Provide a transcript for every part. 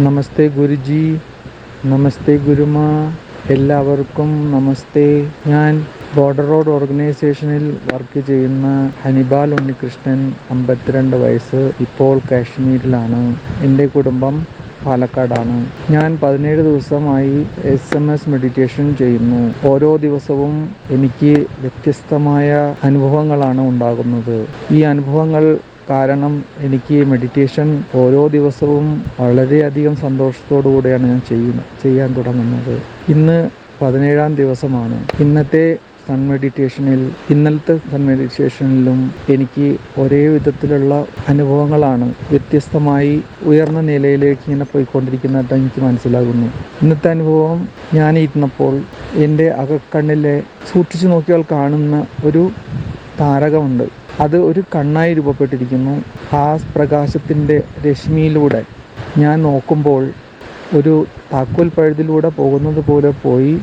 നമസ്തേ ഗുരുജി നമസ്തേ ഗുരുമ എല്ലാവർക്കും നമസ്തേ. ഞാൻ border road ഓർഗനൈസേഷനിൽ വർക്ക് ചെയ്യുന്ന ഹനിബാൽ ഉണ്ണികൃഷ്ണൻ അമ്പത്തിരണ്ട് വയസ്സ് ഇപ്പോൾ കാശ്മീരിലാണ്. എന്റെ കുടുംബം പാലക്കാടാണ്. ഞാൻ പതിനേഴ് ദിവസമായി എസ് എം എസ് മെഡിറ്റേഷൻ ചെയ്യുന്നു. ഓരോ ദിവസവും എനിക്ക് വ്യത്യസ്തമായ അനുഭവങ്ങളാണ് ഉണ്ടാകുന്നത്. ഈ അനുഭവങ്ങൾ കാരണം എനിക്ക് മെഡിറ്റേഷൻ ഓരോ ദിവസവും വളരെയധികം സന്തോഷത്തോടു കൂടിയാണ് ഞാൻ ചെയ്യുന്നത് ചെയ്യാൻ തുടങ്ങുന്നത്. ഇന്ന് പതിനേഴാം ദിവസമാണ്. ഇന്നത്തെ സൺ മെഡിറ്റേഷനിൽ ഇന്നലത്തെ സൺ മെഡിറ്റേഷനിലും എനിക്ക് ഒരേ വിധത്തിലുള്ള അനുഭവങ്ങളാണ് വ്യത്യസ്തമായി ഉയർന്ന നിലയിലേക്ക് ഇങ്ങനെ പോയിക്കൊണ്ടിരിക്കുന്നതായിട്ട് എനിക്ക് മനസ്സിലാകുന്നു. ഇന്നത്തെ അനുഭവം ഞാൻ ഇരുന്നപ്പോൾ എന്റെ അകക്കണ്ണിലെ സൂക്ഷിച്ചു നോക്കിയാൽ കാണുന്ന ഒരു താരകമുണ്ട്. അത് ഒരു കണ്ണായി രൂപപ്പെട്ടിരിക്കുന്നു. ആ പ്രകാശത്തിന്റെ രശ്മിയിലൂടെ. ഞാൻ നോക്കുമ്പോൾ ഒരു താക്കോൽ പഴുതിലൂടെ പോകുന്നത് പോലെ പോയി.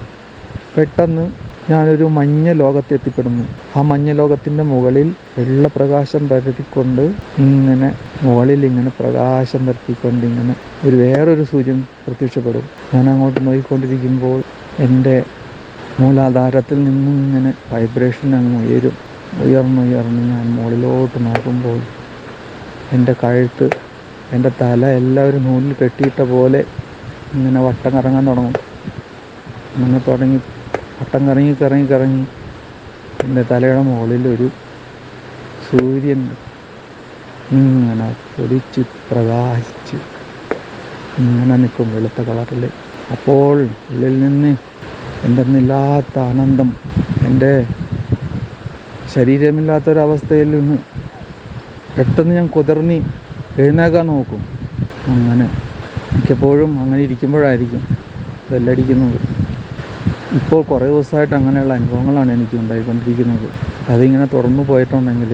പെട്ടെന്ന് ഞാനൊരു മഞ്ഞ ലോകത്തെത്തിപ്പെടുന്നു ആ മഞ്ഞ ലോകത്തിന്റെ മുകളിൽ വെള്ളപ്രകാശം പരത്തിക്കൊണ്ട് ഇങ്ങനെ മുകളിൽ ഇങ്ങനെ പ്രകാശം പരത്തിക്കൊണ്ട് ഇങ്ങനെ ഒരു വേറൊരു സൂര്യൻ പ്രത്യക്ഷപ്പെടും. ഞാൻ അങ്ങോട്ട് നോക്കിക്കൊണ്ടിരിക്കുമ്പോൾ എന്റെ മൂലാധാരത്തിൽ നിന്നും ഇങ്ങനെ വൈബ്രേഷൻ അങ്ങ് ഉയരും. ഉയർന്നുയർന്ന് ഞാൻ മുകളിലോട്ട് നോക്കുമ്പോൾ എന്റെ കഴുത്ത് എന്റെ തല എല്ലാവരും നൂലിൽ കെട്ടിയിട്ട പോലെ ഇങ്ങനെ വട്ടം കറങ്ങാൻ തുടങ്ങും. അങ്ങനെ തുടങ്ങി വട്ടം കറങ്ങി കറങ്ങി കറങ്ങി എന്റെ തലയുടെ മുകളിൽ ഒരു സൂര്യൻ ഇങ്ങനെ പൊടിച്ച് പ്രകാശിച്ച് ഇങ്ങനെ നിൽക്കും വെളുത്ത കളറിൽ. അപ്പോൾ ഉള്ളിൽ നിന്ന് എന്തെന്നില്ലാത്ത ആനന്ദം എന്റെ ശരീരമില്ലാത്തൊരവസ്ഥയിൽ നിന്ന് പെട്ടെന്ന് ഞാൻ കുതിർന്നി എഴുന്നേക്കാൻ നോക്കും. അങ്ങനെ മിക്കപ്പോഴും അങ്ങനെ ഇരിക്കുമ്പോഴായിരിക്കും ബെല്ലടിക്കുന്നത്. ഇപ്പോൾ കുറേ ദിവസമായിട്ട് അങ്ങനെയുള്ള അനുഭവങ്ങളാണ് എനിക്ക് ഉണ്ടായിക്കൊണ്ടിരിക്കുന്നത്. അതിങ്ങനെ തുറന്നു പോയിട്ടുണ്ടെങ്കിൽ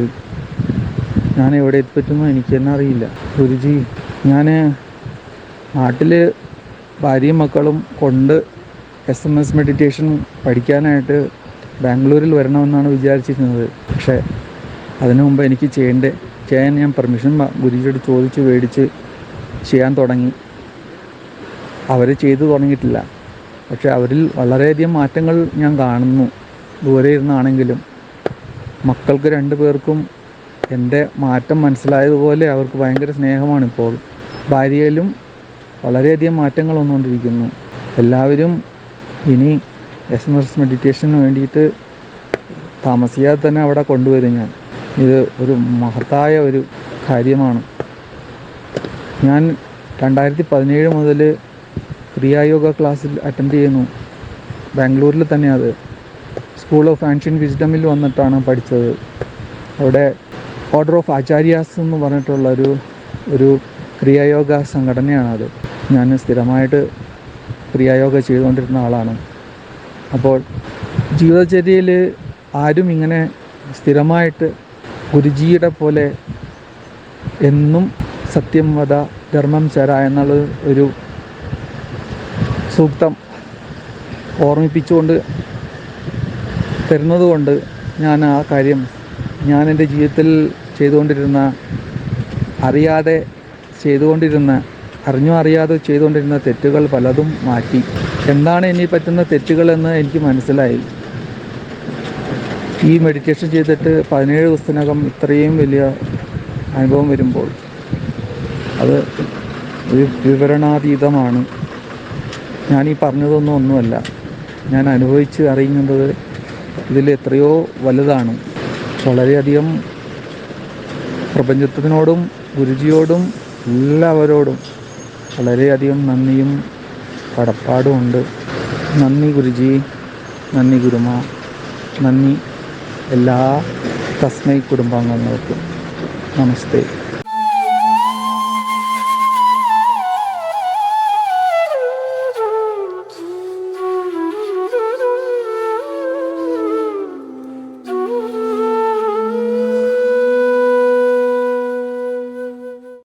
ഞാൻ എവിടെ എത്തിപ്പറ്റുന്നു എനിക്ക് തന്നെ അറിയില്ല. ഗുരുജി ഞാൻ നാട്ടിൽ ഭാര്യയും മക്കളും കൊണ്ട് എസ് എം എസ് മെഡിറ്റേഷൻ പഠിക്കാനായിട്ട് ബാംഗ്ലൂരിൽ വരണമെന്നാണ് വിചാരിച്ചിരുന്നത്. പക്ഷേ അതിനു മുമ്പ് എനിക്ക് ചെയ്യേണ്ട ചെയ്യാൻ ഞാൻ പെർമിഷൻ ഗുരുജിയോട് ചോദിച്ച് മേടിച്ച് ചെയ്യാൻ തുടങ്ങി. അവർ ചെയ്തു തുടങ്ങിയിട്ടില്ല. പക്ഷെ അവരിൽ വളരെയധികം മാറ്റങ്ങൾ ഞാൻ കാണുന്നു. ദൂരെ ഇരുന്നാണെങ്കിലും മക്കൾക്ക് രണ്ടു പേർക്കും എന്റെ മാറ്റം മനസ്സിലായതുപോലെ അവർക്ക് ഭയങ്കര സ്നേഹമാണ് ഇപ്പോൾ. ഭാര്യയിലും വളരെയധികം മാറ്റങ്ങൾ വന്നുകൊണ്ടിരിക്കുന്നു. എല്ലാവരും ഇനി എസ് എം എസ് മെഡിറ്റേഷന് വേണ്ടിയിട്ട് താമസിയാതെ തന്നെ അവിടെ കൊണ്ടുവരും ഞാൻ. ഇത് ഒരു മഹത്തായ ഒരു കാര്യമാണ്. ഞാൻ രണ്ടായിരത്തി പതിനേഴ് മുതൽ ക്രിയായോഗ ക്ലാസ്സിൽ അറ്റൻഡ് ചെയ്യുന്നു. ബാംഗ്ലൂരിൽ തന്നെ അത്. സ്കൂൾ ഓഫ് ആൻഷ്യൻ വിസ്ഡമിൽ വന്നിട്ടാണ് പഠിച്ചത്. അവിടെ ഓർഡർ ഓഫ് ആചാര്യാസ് എന്ന് പറഞ്ഞിട്ടുള്ള ഒരു ഒരു ക്രിയായോഗ സംഘടനയാണത് ഞാൻ സ്ഥിരമായിട്ട് ക്രിയായോഗ ചെയ്തുകൊണ്ടിരുന്ന ആളാണ്. അപ്പോൾ ജീവിതചര്യയിൽ ആരും ഇങ്ങനെ സ്ഥിരമായിട്ട് ഗുരുജിയുടെ പോലെ എന്നും സത്യം വധ ധർമ്മം ചര എന്നുള്ള ഒരു സൂക്തം ഓർമ്മിപ്പിച്ചുകൊണ്ട് തരുന്നതുകൊണ്ട് ഞാൻ ആ കാര്യം ഞാൻ എന്റെ ജീവിതത്തിൽ ചെയ്തുകൊണ്ടിരുന്ന അറിയാതെ ചെയ്തുകൊണ്ടിരുന്ന അറിഞ്ഞോ അറിയാതെ ചെയ്തുകൊണ്ടിരുന്ന തെറ്റുകൾ പലതും മാറ്റി. എന്താണ് ഇനി പറ്റുന്ന തെറ്റുകളെന്ന് എനിക്ക് മനസ്സിലായി. ഈ മെഡിറ്റേഷൻ ചെയ്തിട്ട് പതിനേഴ് ദിവസത്തിനകം ഇത്രയും വലിയ അനുഭവം വരുമ്പോൾ അത് വിവരണാതീതമാണ്. ഞാൻ ഈ പറഞ്ഞതൊന്നും ഒന്നുമല്ല. ഞാൻ അനുഭവിച്ച് അറിയുന്നത് ഇതിൽ എത്രയോ വലുതാണ്. വളരെയധികം പ്രപഞ്ചത്തിനോടും ഗുരുജിയോടും എല്ലാവരോടും വളരെയധികം നന്ദിയും കടപ്പാടുമുണ്ട്. നന്ദി ഗുരുജി നന്ദി ഗുരുമ നന്ദി എല്ലാ തസ്മൈ കുടുംബാംഗങ്ങൾക്കും. നമസ്തേ.